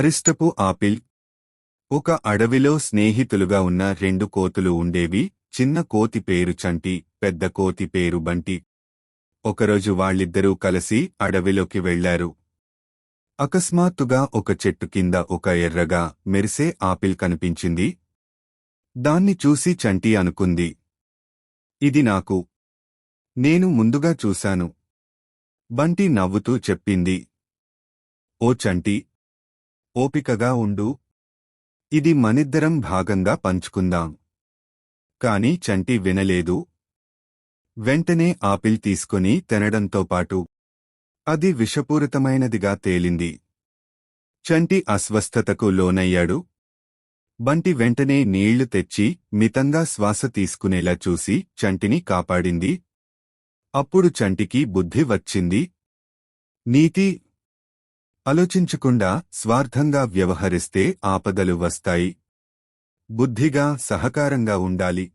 అరిష్టపు apple. ఒక అడవిలో స్నేహితులుగా ఉన్న రెండు కోతులు ఉండేవి చిన్న కోతి పేరు చంటి పెద్ద కోతి పేరు బంటి. ఒకరోజు వాళ్ళిద్దరూ కలిసి అడవిలోకి వెళ్ళారు అకస్మాత్తుగా ఒక చెట్టు కింద ఒక ఎర్రగా మెరిసే ఆపిల్ కనిపించింది. దాన్ని చూసి చంటి అనుకుంది. ఇది నాకు. నేను ముందుగా చూశాను. బంటి నవ్వుతూ చెప్పింది. ఓ చంటి ఓపికగా ఉండు. ఇది మనిద్దరం భాగంగా పంచుకుందాం. కాని చంటి వినలేదు. వెంటనే ఆపిల్ తీసుకుని తినడంతో పాటు అది విషపూరితమైనదిగా తేలింది. చంటి అస్వస్థతకు లోనయ్యాడు. బంటి వెంటనే నీళ్ళు తెచ్చి మితంగా శ్వాస తీసుకునేలా చూసి చంటిని కాపాడింది. అప్పుడు చంటికి బుద్ధి వచ్చింది. నీతి ఆలోచించకుండా స్వార్థంగా వ్యవహరిస్తే ఆపదలు వస్తాయి. బుద్ధిగా సహకారంగా ఉండాలి.